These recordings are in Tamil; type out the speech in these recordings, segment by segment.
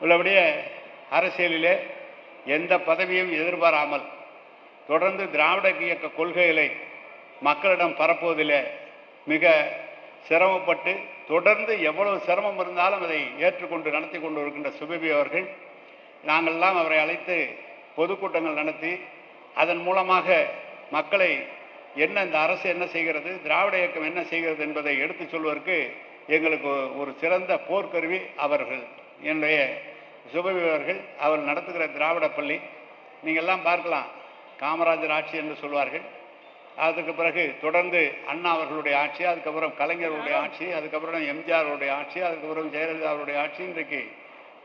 உள்ளபடியே அரசியலிலே எந்த பதவியும் எதிர்பாராமல் தொடர்ந்து திராவிட இயக்க கொள்கைகளை மக்களிடம் பரப்புவதிலே மிக சிரமப்பட்டு தொடர்ந்து எவ்வளவு சிரமம் இருந்தாலும் அதை ஏற்றுக்கொண்டு நடத்தி கொண்டு இருக்கின்ற சுபபி அவர்கள் நாங்கள்லாம் அவரை அழைத்து பொதுக்கூட்டங்கள் நடத்தி அதன் மூலமாக மக்களை என்ன இந்த அரசு என்ன செய்கிறது திராவிட இயக்கம் என்ன செய்கிறது என்பதை எடுத்துச் சொல்வதற்கு எங்களுக்கு ஒரு சிறந்த போர்க்கருவி அவர்கள். என்னுடைய சுபவி அவர்கள் அவர் நடத்துகிற திராவிட பள்ளி. நீங்கள்லாம் பார்க்கலாம். காமராஜர் ஆட்சி என்று சொல்வார்கள். அதுக்கு பிறகு தொடர்ந்து அண்ணா அவர்களுடைய ஆட்சி அதுக்கப்புறம் கலைஞருடைய ஆட்சி அதுக்கப்புறம் எம்ஜிஆருடைய ஆட்சி அதுக்கப்புறம் ஜெயலலிதா அவருடைய ஆட்சி. இன்றைக்கு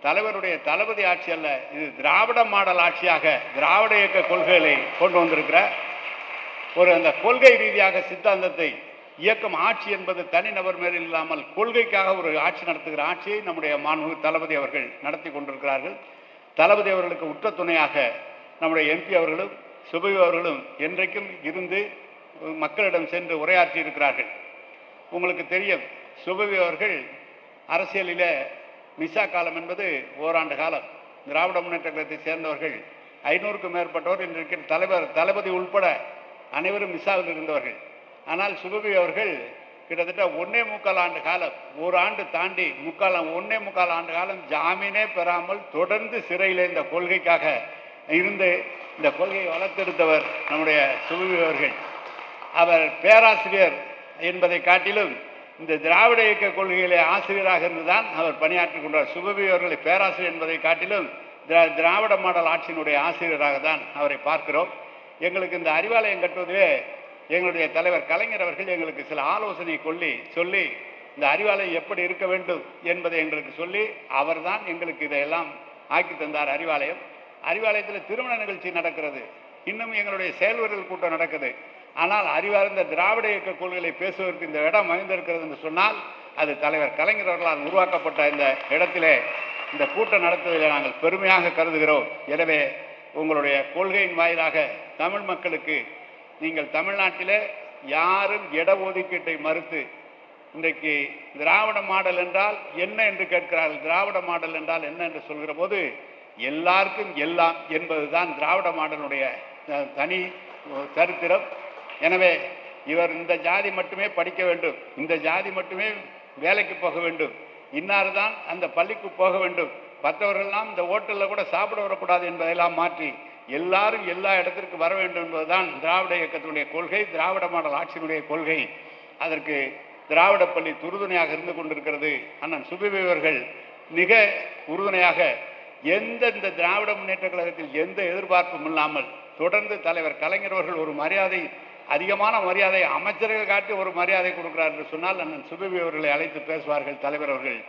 தலைவருடைய தளபதி ஆட்சி அல்ல இது திராவிட மாடல் ஆட்சியாக திராவிட இயக்க கொள்கைகளை கொண்டு வந்திருக்கிற ஒரு அந்த கொள்கை ரீதியாக சித்தாந்தத்தை இயக்கம் ஆட்சி என்பது தனிநபர் மேல் இல்லாமல் கொள்கைக்காக ஒரு ஆட்சி நடத்துகிற ஆட்சியை நம்முடைய மாண்பு தளபதி அவர்கள் நடத்தி கொண்டிருக்கிறார்கள். தளபதி அவர்களுக்கு உற்ற துணையாக நம்முடைய எம்பி அவர்களும் சுபவி அவர்களும் என்றைக்கும் இருந்து மக்களிடம் சென்று உரையாற்றி இருக்கிறார்கள். உங்களுக்கு தெரியும் சுபவி அவர்கள் அரசியலில் மிசா காலம் என்பது ஓராண்டு காலம். திராவிட முன்னேற்ற கழகத்தை சேர்ந்தவர்கள் ஐநூறுக்கும் மேற்பட்டோர் இன்றைக்கு தலைவர் தளபதி உள்பட அனைவரும் மிசாவில் இருந்தவர்கள். ஆனால் சுபவி அவர்கள் கிட்டத்தட்ட ஒன்னே முக்கால் ஆண்டு காலம் ஒரு ஆண்டு தாண்டி முக்கால் ஒன்னே முக்கால் ஆண்டு காலம் ஜாமீனே பெறாமல் தொடர்ந்து சிறையில் இந்த கொள்கைக்காக இருந்து இந்த கொள்கையை வளர்த்தெடுத்தவர் நம்முடைய சுபவி அவர்கள். அவர் பேராசிரியர் என்பதை காட்டிலும் இந்த திராவிட இயக்க கொள்கையிலே ஆசிரியராக இருந்துதான் அவர் பணியாற்றி கொண்டார். சுபவி அவர்களை பேராசிரியர் என்பதை காட்டிலும் திரா திராவிட மாடல் ஆட்சியினுடைய ஆசிரியராக தான் அவரை பார்க்கிறோம். எங்களுக்கு இந்த அறிவாலயம் கட்டுவதிலே எங்களுடைய தலைவர் கலைஞர் அவர்கள் எங்களுக்கு சில ஆலோசனை கொள்ளி சொல்லி இந்த அறிவாலயம் எப்படி இருக்க வேண்டும் என்பதை எங்களுக்கு சொல்லி அவர்தான் எங்களுக்கு இதையெல்லாம் ஆக்கி தந்தார் அறிவாலயம். அறிவாலயத்தில் திருமண நிகழ்ச்சி நடக்கிறது. இன்னும் எங்களுடைய செயல்வர்கள் கூட்டம் நடக்குது. ஆனால் அறிவார்ந்த திராவிட இயக்க கொள்கைகளை பேசுவதற்கு இந்த இடம் அமைந்திருக்கிறது என்று சொன்னால் அது தலைவர் கலைஞர் அவர்களால் உருவாக்கப்பட்ட இந்த இடத்திலே இந்த கூட்டம் நடத்துவதில் நாங்கள் பெருமையாக கருதுகிறோம். எனவே உங்களுடைய கொள்கையின் வாயிலாக தமிழ் மக்களுக்கு நீங்கள் தமிழ்நாட்டிலே யாரும் இட ஒதுக்கீட்டை மறுத்து இன்றைக்கு திராவிட மாடல் என்றால் என்ன என்று கேட்கிறார்கள்? திராவிட மாடல் என்றால் என்ன என்று சொல்கிற போது எல்லாருக்கும் எல்லாம் என்பதுதான் திராவிட மாடலுடைய தனி சரித்திரம். எனவே இவர் இந்த ஜாதி மட்டுமே படிக்க வேண்டும் இந்த ஜாதி மட்டுமே வேலைக்கு போக வேண்டும் இன்னார் தான் அந்த பள்ளிக்கு போக வேண்டும் மற்றவர்கள்லாம் இந்த ஹோட்டலில் கூட சாப்பிட வரக்கூடாது என்பதையெல்லாம் மாற்றி எல்லாரும் எல்லா இடத்திற்கு வர வேண்டும் என்பதுதான் திராவிட இயக்கத்தினுடைய கொள்கை திராவிட மாடல் ஆட்சியினுடைய கொள்கை. அதற்கு திராவிட பள்ளி துருதுணையாக இருந்து கொண்டிருக்கிறது. அண்ணன் சுபிபி அவர்கள் மிக உறுதுணையாக எந்தெந்த திராவிட முன்னேற்ற கழகத்தில் எந்த எதிர்பார்ப்பும் இல்லாமல் தொடர்ந்து தலைவர் கலைஞர் அவர்கள் ஒரு மரியாதை அதிகமான மரியாதை அமைச்சர்கள் காட்டி ஒரு மரியாதை கொடுக்கிறார் என்று சொன்னால் அண்ணன் சுபிபி அவர்களை அழைத்து பேசுவார்கள் தலைவர் அவர்கள்.